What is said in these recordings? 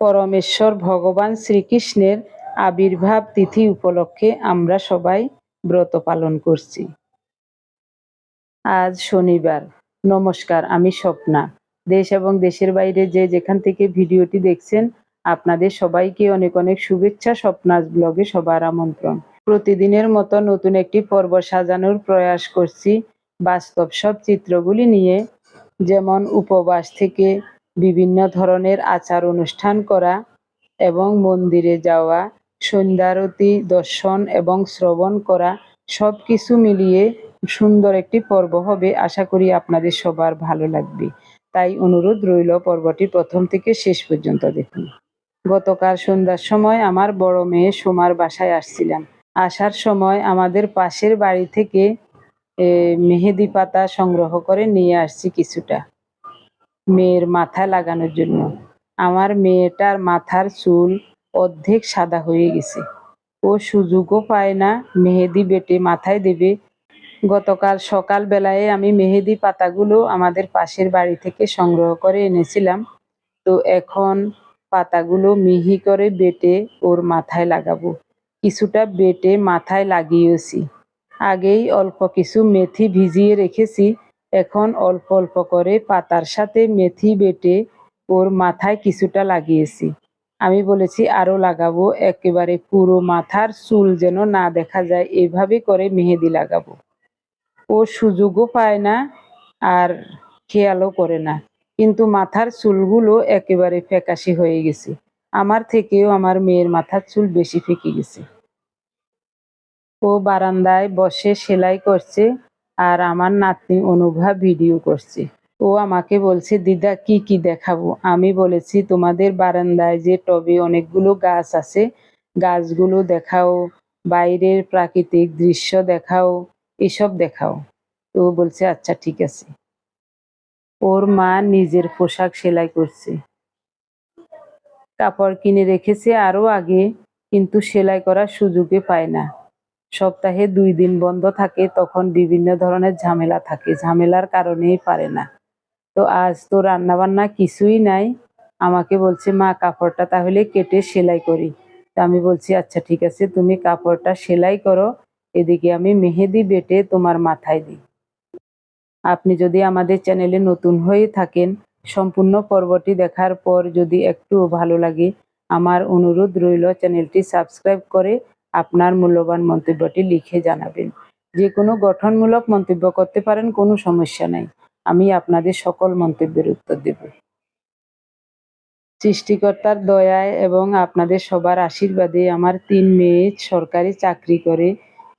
পরমেশ্বর ভগবান শ্রীকৃষ্ণের আবির্ভাব তিথি উপলক্ষে আমরা সবাই ব্রত পালন করছি। আজ শনিবার। নমস্কার, আমি স্বপ্না। দেশ এবং দেশের বাইরে যে যেখান থেকে ভিডিওটি দেখছেন, আপনাদের সবাইকে অনেক অনেক শুভেচ্ছা স্বপ্নাজ ব্লগে সবার আমন্ত্রণ। প্রতিদিনের মতো নতুন একটি পর্ব সাজানোর প্রয়াস করছি। বাস্তব সব চিত্রগুলি নিয়ে যেমন উপবাস থেকে বিভিন্ন ধরনের আচার অনুষ্ঠান করা এবং মন্দিরে যাওয়া, সন্ধ্যারতি দর্শন এবং শ্রবণ করা সব কিছু মিলিয়ে সুন্দর একটি পর্ব হবে। আশা করি আপনাদের সবার ভালো লাগবে। তাই অনুরোধ রইল পর্বটি প্রথম থেকে শেষ পর্যন্ত দেখুন। গতকাল সন্ধ্যার সময় আমার বড় মেয়ে সোমার বাসায় আসছিলাম। আসার সময় আমাদের পাশের বাড়ি থেকে মেহেদি পাতা সংগ্রহ করে নিয়ে আসছি কিছুটা। মেয়ের মাথায় লাগানোর জন্য। আমার মেয়েটার মাথার চুল অর্ধেক সাদা হয়ে গেছে। ও সুযোগও পায় না মেহেদি বেটে মাথায় দেবে। গতকাল সকাল বেলায় আমি মেহেদি পাতাগুলো আমাদের পাশের বাড়ি থেকে সংগ্রহ করে এনেছিলাম। তো এখন পাতাগুলো মিহি করে বেটে ওর মাথায় লাগাবো। কিছুটা বেটে মাথায় লাগিয়েছি। আগেই অল্প কিছু মেথি ভিজিয়ে রেখেছি। এখন অল্প অল্প করে পাতার সাথে মেথি বেটে ওর মাথায় কিছুটা লাগিয়েছি। আমি বলেছি আরও লাগাবো, একেবারে পুরো মাথার চুল যেন না দেখা যায়, এভাবে করে মেহেদি লাগাবো। ও সুযোগও পায় না আর খেয়ালও করে না। কিন্তু মাথার চুলগুলো একেবারে ফ্যাকাশে হয়ে গেছে। আমার থেকেও আমার মেয়ের মাথার চুল বেশি ফেঁকে গেছে। ও বারান্দায় বসে সেলাই করছে। আর আমার নাতনি অনুভা ভিডিও করছে। ও আমাকে বলছে, দিদা, কি কি দেখাবো? আমি বলেছি, তোমাদের বারান্দায় যে টবে অনেকগুলো গাছ আছে, গাছগুলো দেখাও, বাইরের প্রাকৃতিক দৃশ্য দেখাও, এসব দেখাও। তো বলছে আচ্ছা ঠিক আছে। ওর মা নিজের পোশাক সেলাই করছে। কাপড় কিনে রেখেছে আরও আগে, কিন্তু সেলাই করার সুযোগে পায় না। সপ্তাহে দুই দিন বন্ধ থাকে, তখন বিভিন্ন ধরনের ঝামেলা থাকে। ঝামেলার কারণেই পারে না। তো আজ তো রান্না বান্না কিছুই নাই। আমাকে বলছে, মা, কাপড়টা তাহলে কেটে সেলাই করি। তা আমি বলছি আচ্ছা ঠিক আছে, তুমি কাপড়টা সেলাই করো। এদিকে আমি মেহেদি বেটে তোমার মাথায় দিই। আপনি যদি আমাদের চ্যানেলে নতুন হয়ে থাকেন, সম্পূর্ণ পর্বটি দেখার পর যদি একটু ভালো লাগে, আমার অনুরোধ রইল চ্যানেলটি সাবস্ক্রাইব করে আপনার মূল্যবান মন্তব্যটি লিখে জানাবেন। যে কোনো গঠনমূলক মন্তব্য করতে পারেন, কোনো সমস্যা নাই। আমি আপনাদের সকল মন্তব্যের উত্তর দেব। সৃষ্টিকর্তার দয়ায় এবং আপনাদের সবার আশীর্বাদে আমার তিন মেয়ে সরকারি চাকরি করে,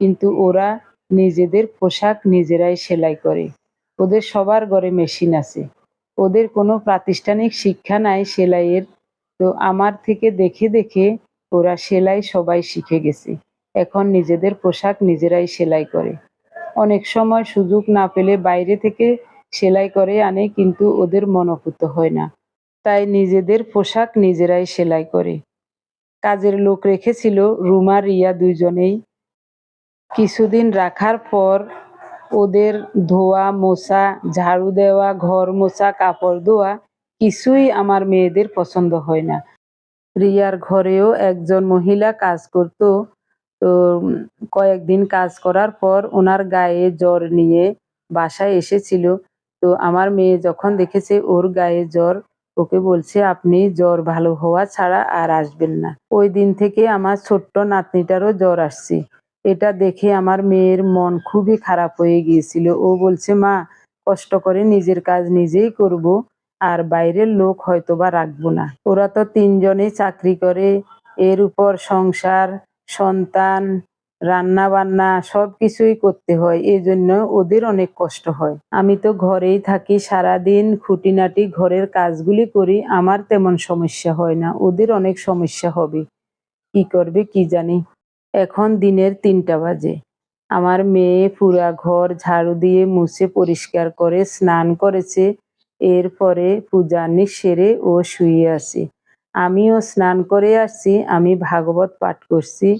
কিন্তু ওরা নিজেদের পোশাক নিজেরাই সেলাই করে। ওদের সবার ঘরে মেশিন আছে। ওদের কোনো প্রাতিষ্ঠানিক শিক্ষা নাই সেলাইয়ের। তো আমার থেকে দেখে দেখে ওরা সেলাই সবাই শিখে গেছে। এখন নিজেদের পোশাক নিজেরাই সেলাই করে। অনেক সময় সুযোগ না পেলে বাইরে থেকে সেলাই করে আনে, কিন্তু ওদের মনোপুত হয় না। তাই নিজেদের পোশাক নিজেরাই সেলাই করে। কাজের লোক রেখেছিল রুমা, রিয়া দুইজনেই। কিছুদিন রাখার পর ওদের ধোয়া, মোছা, ঝাড়ু দেওয়া, ঘর মোছা, কাপড় ধোয়া কিছুই আমার মেয়েদের পছন্দ হয় না। রিয়ার ঘরেও একজন মহিলা কাজ করত। তো কয়েকদিন কাজ করার পর ওনার গায়ে জ্বর নিয়ে বাসায় এসেছিল। তো, আমার মেয়ে যখন দেখেছে ওর গায়ে জ্বর, ওকে বলছে, আপনি জ্বর ভালো হওয়া ছাড়া আর আসবেন না। ওই দিন থেকে আমার ছোট্ট নাতনিটারও জ্বর আসছে। এটা দেখে আমার মেয়ের মন খুবই খারাপ হয়ে গিয়েছিল। ও বলছে, মা, কষ্ট করে নিজের কাজ নিজেই করব। আর বাইরের লোক হয়তো বা রাখব না। ওরা তো তিনজনেই চাকরি করে, এর উপর সংসার, সন্তান রান্না বান্না সব কিছুই করতে হয় এই জন্য ওদের অনেক কষ্ট হয়। আমি তো ঘরেই থাকি, সারাদিন খুঁটিনাটি ঘরের কাজগুলি করি, আমার তেমন সমস্যা হয় না, ওদের অনেক সমস্যা হবে। কি করবে কি জানি? এখন দিনের তিনটা বাজে। আমার মেয়ে পুরা ঘর ঝাড়ু দিয়ে মুছে পরিষ্কার করে, স্নান করেছে এরপরে পূজানি সেরে ও শুয়ে আছে আমিও স্নান করে আসছি আমি ভাগবত পাঠ করছি।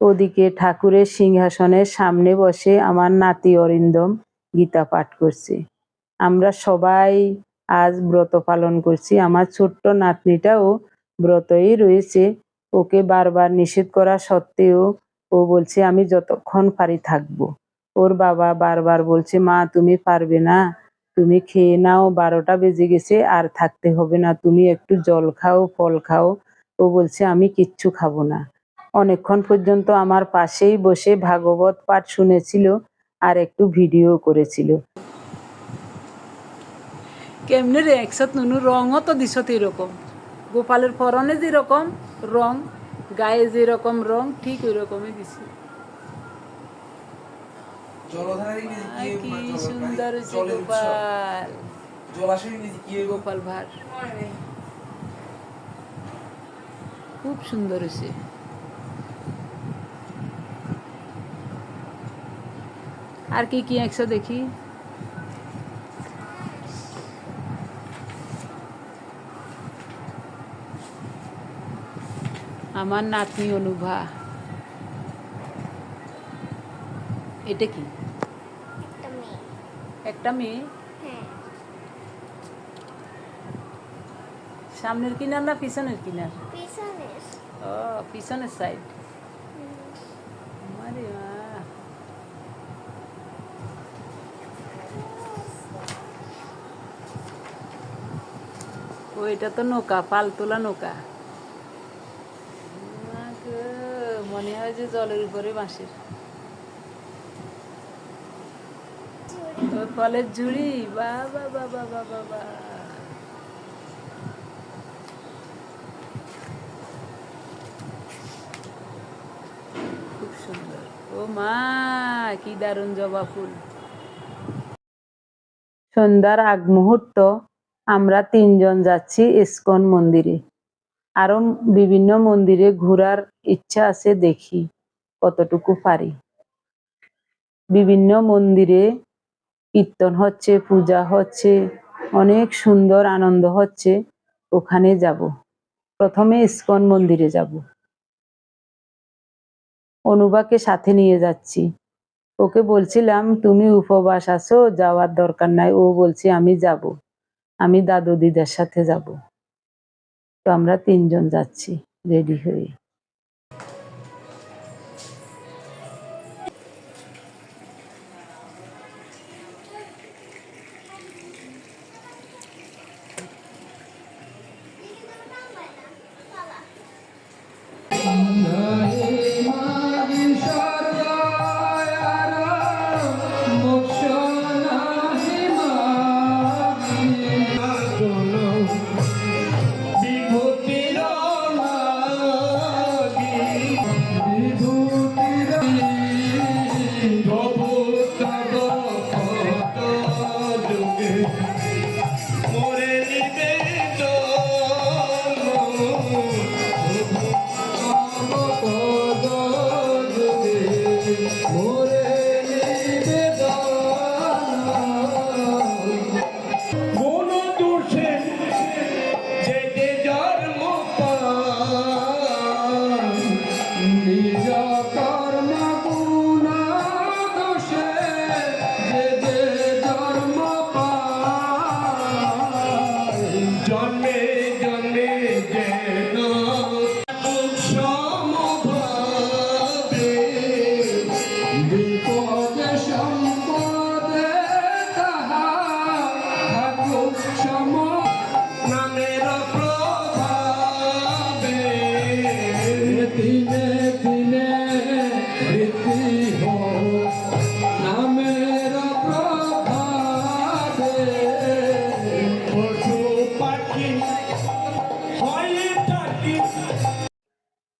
ওদিকে ঠাকুরের সিংহাসনের সামনে বসে আমার নাতি অরিন্দম গীতা পাঠ করছে। আমরা সবাই আজ ব্রত পালন করছি। আমার ছোট্ট নাতনিটাও ব্রতই রয়েছে। ওকে বারবার নিষেধ করা সত্ত্বেও ও বলছে, আমি যতক্ষণ পারি থাকব। ওর বাবা বারবার বলছে, মা, তুমি পারবে না। তুমি খেয়ে নাও, বারোটা বেজে গেছে, আর থাকতে হবে না। তুমি একটু জল খাও, ফল খাও। ও বলছে, আমি কিচ্ছু খাব না। অনেকক্ষণ পর্যন্ত আমার পাশেই বসে ভাগবত পাঠ শুনেছিল আর একটু ভিডিও করেছিল। কেমনে রে, একসাথ নুনু রঙও তো দিছত এরকম গোপালের পরনে যেরকম রং, গায়ে যেরকম রং, ঠিক ওই রকমই দিছি। কি কি মানে সুন্দর হয়েছে গোপাল। জলাশয় গোপাল ভার খুব সুন্দর হয়েছে। আর কি কি একশো দেখি? আমার নাতনি অনুভা। এটা কি? একটা মেয়ে। হ্যাঁ। সামনের কিনার না পিছনের কিনার? ও পিছনের সাইড আরে ও এটা তো নৌকা পাল তোলা নৌকা মনে হয় যে জলের উপরে বাঁশের ও ফলের ঝুড়ি। বাবা বাবা বাবা বা। খুব সুন্দর। ও মা, কি দারুণ জবা ফুল। সন্ধ্যার আগ মুহূর্ত, আমরা তিনজন যাচ্ছি ইস্কন মন্দিরে। আরও বিভিন্ন মন্দিরে ঘোরার ইচ্ছা আছে দেখি, কতটুকু পারি। বিভিন্ন মন্দিরে কীর্তন হচ্ছে, পূজা হচ্ছে, অনেক সুন্দর আনন্দ হচ্ছে, ওখানে যাব। প্রথমে ইস্কন মন্দিরে যাব। অনুবাকে সাথে নিয়ে যাচ্ছি। ওকে বলছিলাম, তুমি উপবাস আছো, যাওয়ার দরকার নাই। ও বলছে, আমি যাব। আমি দাদু দিদার সাথে যাব। তো আমরা তিনজন যাচ্ছি, রেডি হয়ে।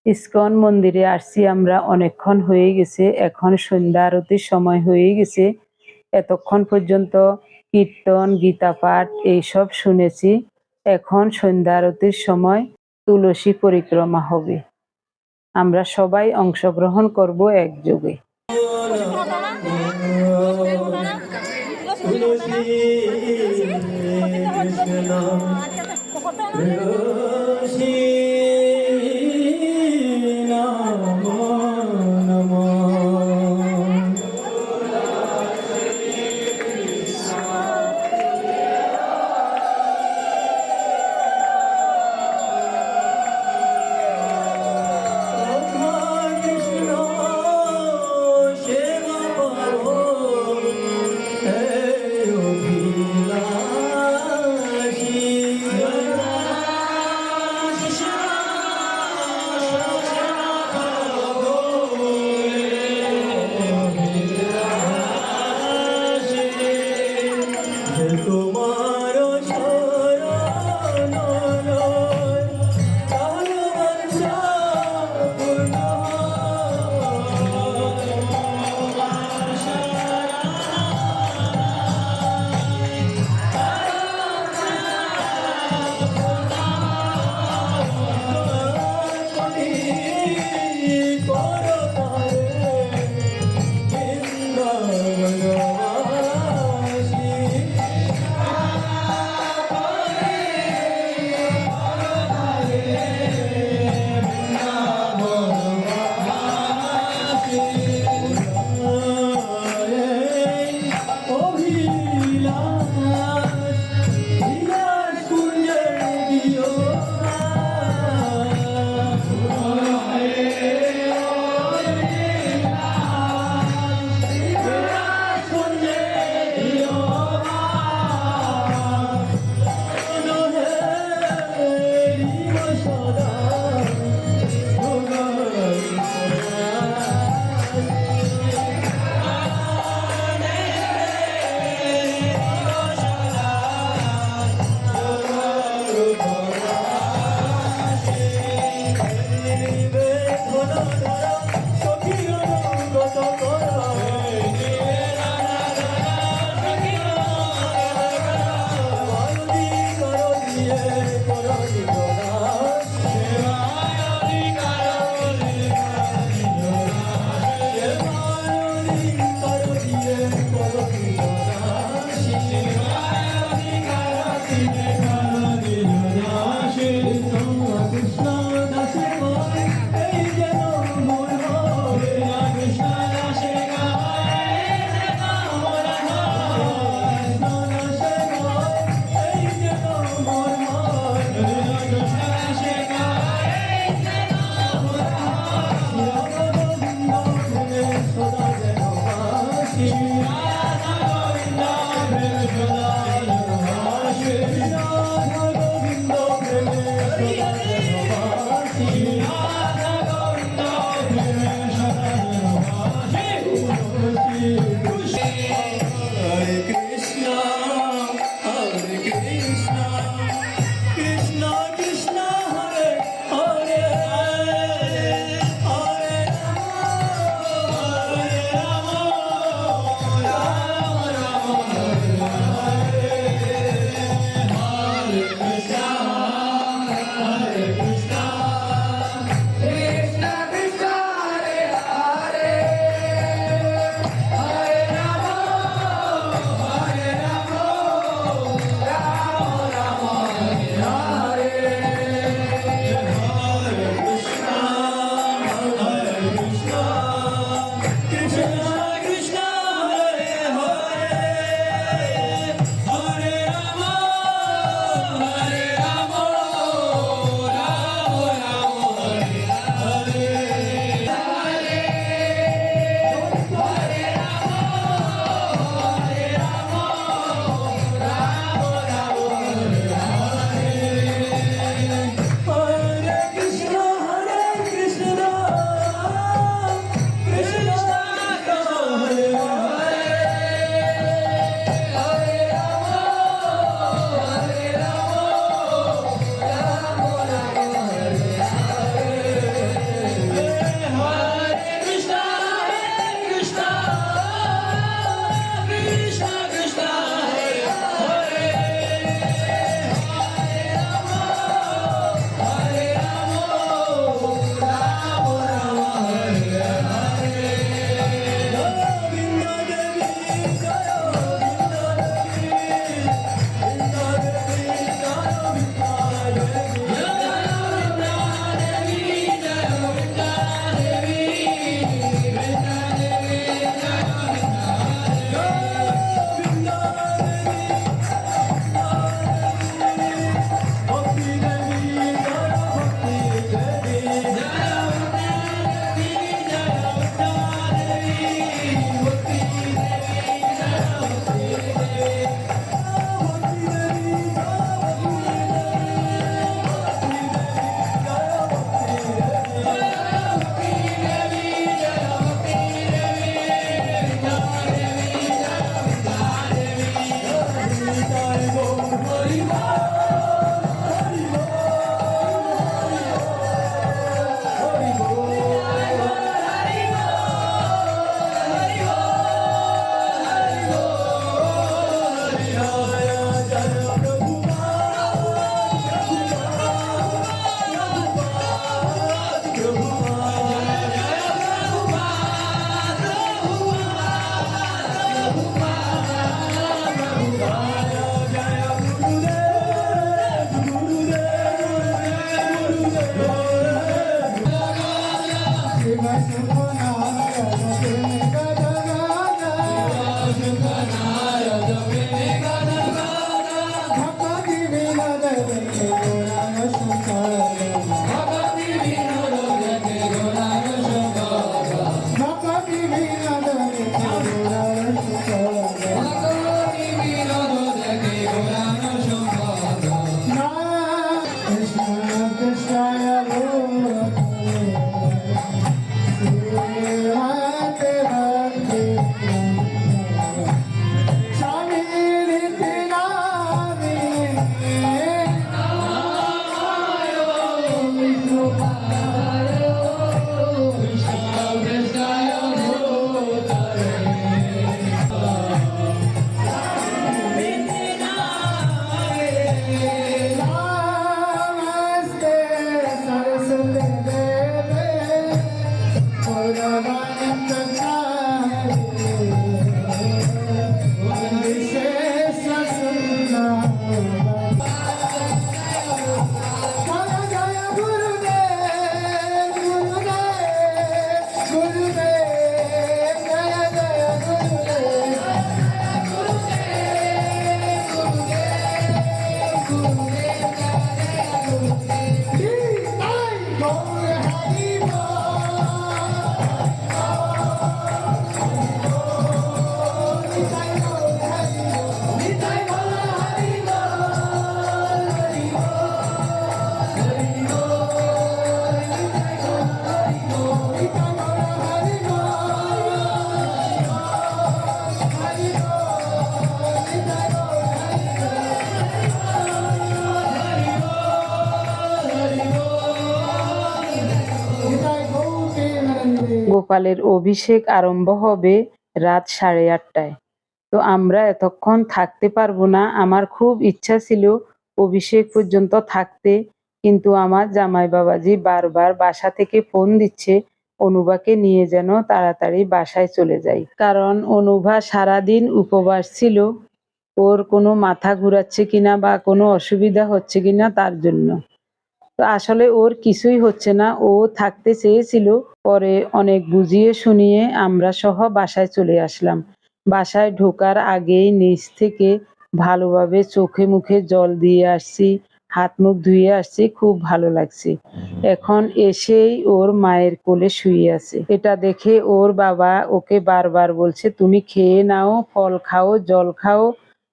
ইস্কন মন্দিরে আসছি আমরা। অনেকক্ষণ হয়ে গেছে। এখন সন্ধ্যা আরতির সময় হয়ে গেছে। এতক্ষণ পর্যন্ত কীর্তন, গীতা পাঠ এইসব শুনেছি। এখন সন্ধ্যা আরতির সময় তুলসী পরিক্রমা হবে। আমরা সবাই অংশগ্রহণ করব একযোগে। তুলসী গোপালের অভিষেক আরম্ভ হবে রাত সাড়ে আটটায়। তো আমরা এতক্ষণ থাকতে পারব না। আমার খুব ইচ্ছা ছিল অভিষেক পর্যন্ত থাকতে, কিন্তু আমার জামাই বাবাজি বারবার বাসা থেকে ফোন দিচ্ছে, অনুভাকে নিয়ে যেন তাড়াতাড়ি বাসায় চলে যাই। কারণ অনুভা সারাদিন উপবাস ছিল, ওর কোনো মাথা ঘুরাচ্ছে কিনা বা কোনো অসুবিধা হচ্ছে কিনা তার জন্য। তো আসলে ওর কিছুই হচ্ছে না। ও থাকতে চেয়েছিল, পরে অনেক বুঝিয়ে শুনিয়ে আমরা সহ বাসায় চলে আসলাম। বাসায় ঢোকার আগেই নিচ থেকে ভালোভাবে চোখে মুখে জল দিয়ে আসছি, হাত মুখ ধুয়ে আসছি, খুব ভালো লাগছে। এখন এসেই ওর মায়ের কোলে শুয়ে আছে। এটা দেখে ওর বাবা ওকে বারবার বলছে, তুমি খেয়ে নাও, ফল খাও, জল খাও,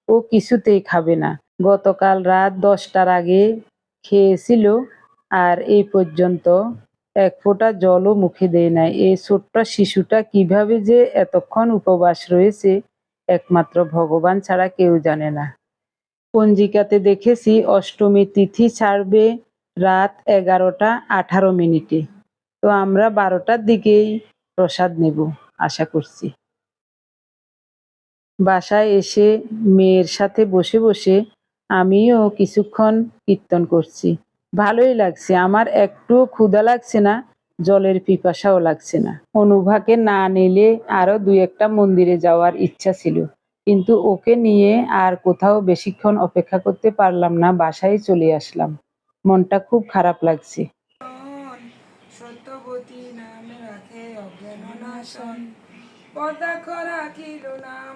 ও কিছুতেই খাবে না। গতকাল রাত দশটার আগে খেয়েছিল আর এই পর্যন্ত এক ফোঁটা জলও মুখে দেয় নাই। এই ছোট্ট শিশুটা কীভাবে যে এতক্ষণ উপবাস রয়েছে, একমাত্র ভগবান ছাড়া কেউ জানে না। পঞ্জিকাতে দেখেছি, অষ্টমী তিথি ছাড়বে রাত এগারোটা আঠারো মিনিটে। তো আমরা বারোটার দিকেই প্রসাদ নেব, আশা করছি। বাসায় এসে মেয়ের সাথে বসে বসে আমিও কিছুক্ষণ কীর্তন করছি। ভালোই লাগছে। আমার একটু ক্ষুধা লাগছে না, জলের পিপাসাও লাগছে না। অনুভাকে না নিলে আরও দুই একটা মন্দিরে যাওয়ার ইচ্ছা ছিল। কিন্তু ওকে নিয়ে আর কোথাও বেশিক্ষণ অপেক্ষা করতে পারলাম না, বাসায় চলে আসলাম। মনটা খুব খারাপ লাগছে। সত্যবতী রাখে অজ্ঞান পদাক্ষ রাখিল নাম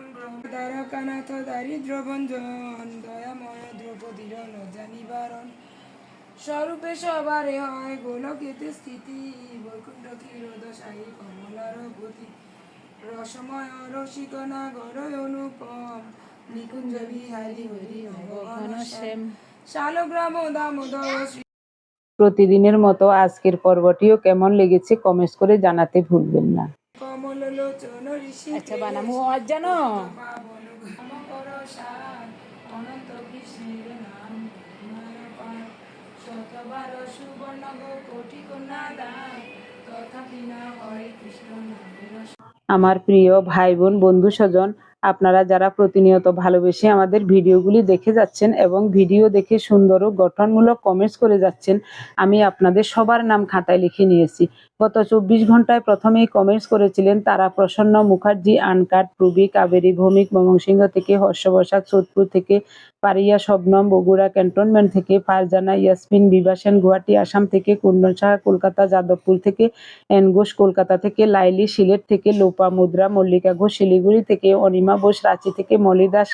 দ্বারকানাথ দারিদ্র ভঞ্জন দয়াময় দ্রৌপদীর ন জানিবারণ স্বরূপে সবারে হয় গোলকেতে স্থিতি বৈকুণ্ঠ ক্ষীরদশায়ী কমলার গতি। রসময় রসিক নাগর অনুপম নিকুঞ্জ বিহারী হরি শ্যাম। শালগ্রাম দামোদর শ্রী প্রতিদিনের মতো আজকের পর্বটিও কেমন লেগেছে কমেন্টস করে জানাতে ভুলবেন না। লোচন ঋষি আচ্ছা বানামু আজ জানো? অনন্ত কৃষ্ণের নাম শতবার সুবর্ণ কোটি কন্যা দান তথাপি না হরে কৃষ্ণ নামের আমার প্রিয় ভাই বোন বন্ধু স্বজন আপনারা যারা প্রতিনিয়ত ভালোবেসে আমাদের ভিডিওগুলি দেখে যাচ্ছেন এবং ভিডিও দেখে সুন্দর ও গঠনমূলক কমেন্টস করে যাচ্ছেন, আমি আপনাদের সবার নাম খাতায় লিখে নিয়েছি। গত চব্বিশ ঘন্টায় প্রথমেই কমেন্টস করেছিলেন তারা প্রসন্ন মুখার্জি, আনকাট প্রবি কাবেরী ভৌমিক, ময়মনসিংহ থেকে হর্ষবসাক সোদপুর থেকে, পারিয়া, শবনম, বগুড়া, ক্যান্টনমেন্ট থেকে, ফারজানা, ইয়াসমিন বিভাসেন গুয়াহাটি, আসাম থেকে, কুন্দন সাহা, কলকাতা, যাদবপুর থেকে এন ঘোষ কলকাতা থেকে, লাইলি, সিলেট থেকে, লোপা, মুদ্রা, মল্লিকা ঘোষ, শিলিগুড়ি থেকে, অনিমা বোস রাঁচি থেকে মলি দাস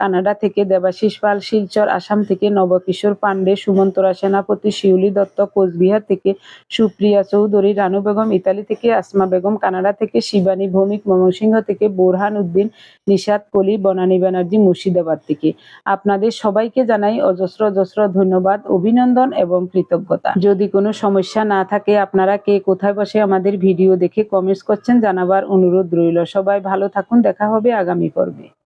কানাডা থেকে দেবাশিস পাল শিলচর, আসাম থেকে নবকিশোর পান্ডে সুমন্তরা সেনাপতি, শিউলি দত্ত, কোচবিহার থেকে সুপ্রিয়া চৌধুরী, রানু বেগম ইতালি থেকে আসমা বেগম, কানাডা থেকে শিবানী ভৌমিক, ময়মনসিংহ থেকে বোরহান উদ্দিন নিশাদ কলি, বনানী ব্যানার্জি, মুর্শিদাবাদ থেকে। আপনাদের সবাইকে জানাই অজস্র অজস্র ধন্যবাদ, অভিনন্দন এবং কৃতজ্ঞতা। যদি কোনো সমস্যা না থাকে, আপনারা কে কোথায় বসে আমাদের ভিডিও দেখে কমেন্টস করছেন, জানাবার অনুরোধ রইল। সবাই ভালো থাকুন, দেখা হবে আগামী পর্বে।